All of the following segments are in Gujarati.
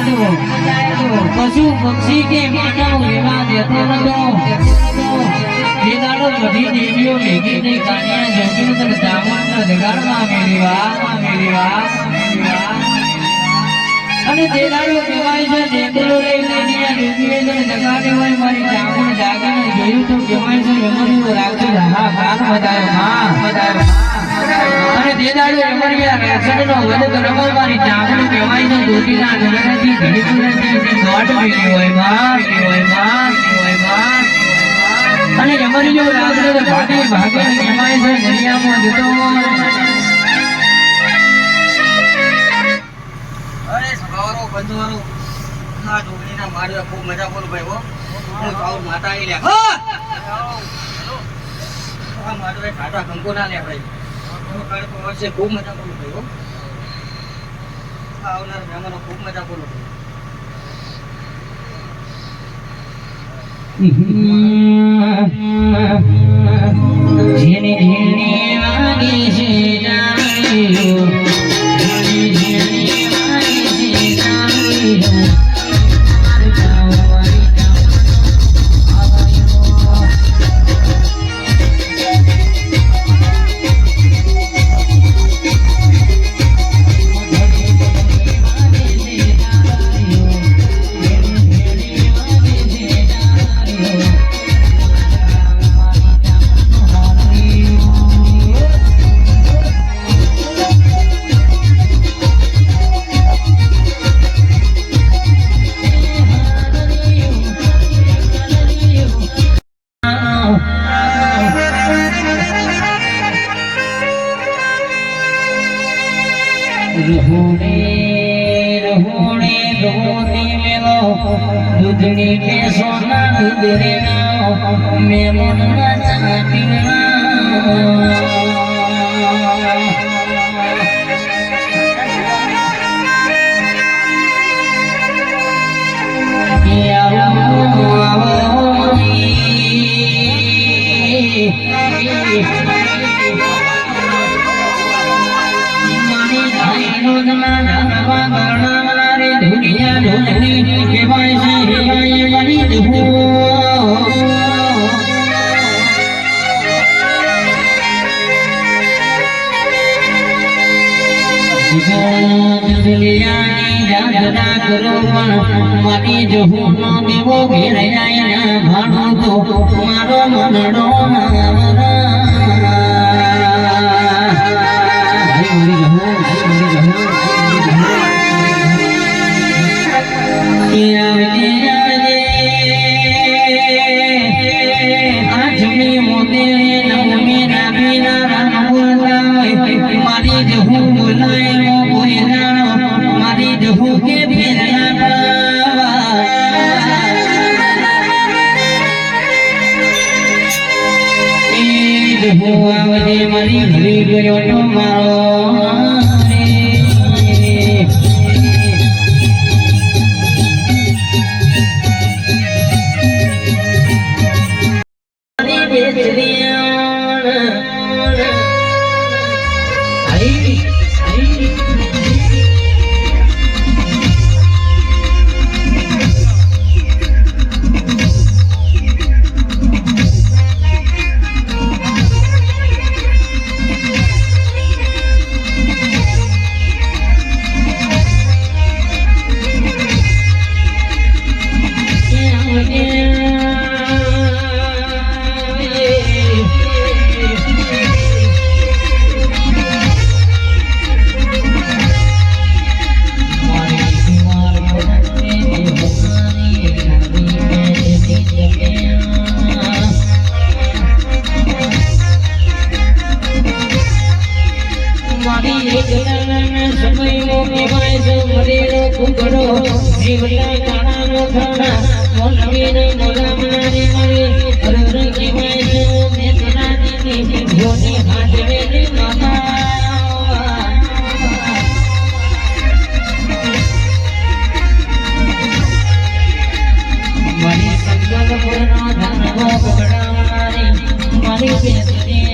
તો તો પશુ, પક્ષી કે માનવ લેવા દેતો નતો. જેદાડો બધી દેવીઓ ભેગી થઈ કાનિયા જોગીને તને દામણના મેરી વા મેરી વા મેરી વા અને તેદાડો કહેવાય છે દેતરો તને જગાડે હોય મારી ચામુંડ જાગીને જોયું તો કહેવાય છે અમરીઓ રાખ્યો હા હા માં. મચાયો અને મારી અરે સવારો બંધવારો ના ડોગરીના મારવા ખૂબ મજા ભાઈ હો. હું માતા આવી લ્યા. હા! કંકો ના લે ભાઈ. કાળકો વર્ષે ખૂબ મજા કરું ભાઈ આવનાર મહેમાનો ખૂબ મજા કરું જેને રહોડે રોતી મેલો દૂધની કે સોના દૂધ રે નાવ મેમન ના ચાટી મારી જો હું દેવો ઘેરાય ભાણો તો મારો મનડો મારી જ મારી સંગલ પૂર્ણ ધનવો પકડાવાની મારી બેસરી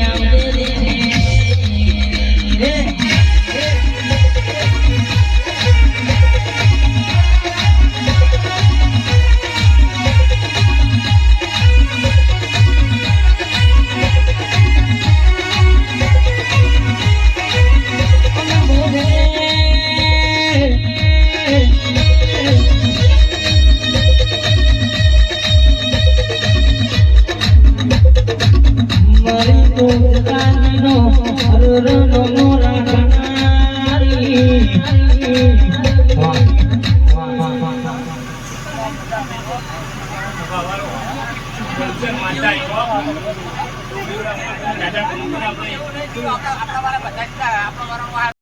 માનવી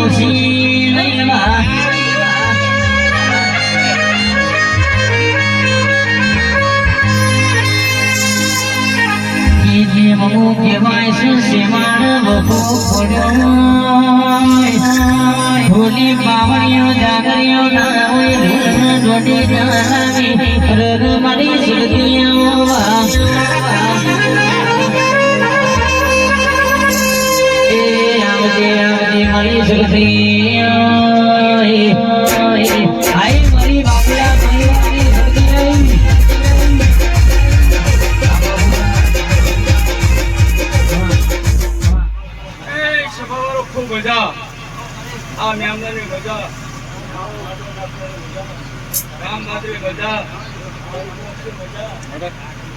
ઓછી નહીં બા જે મમો કહેવાય છે સેવાણ બહુ પડ્યો હોલી પાવણીઓ જાગરીઓ ના હોય દોડી જાનાવી રર મારી સુરતીઓ મારી સુરતીઓ આઈ મારી બાપલા મારી મારી એ સભાવાળો ખૂબ મજા. આ મેમનાની મજા. રામ માધવી મજા.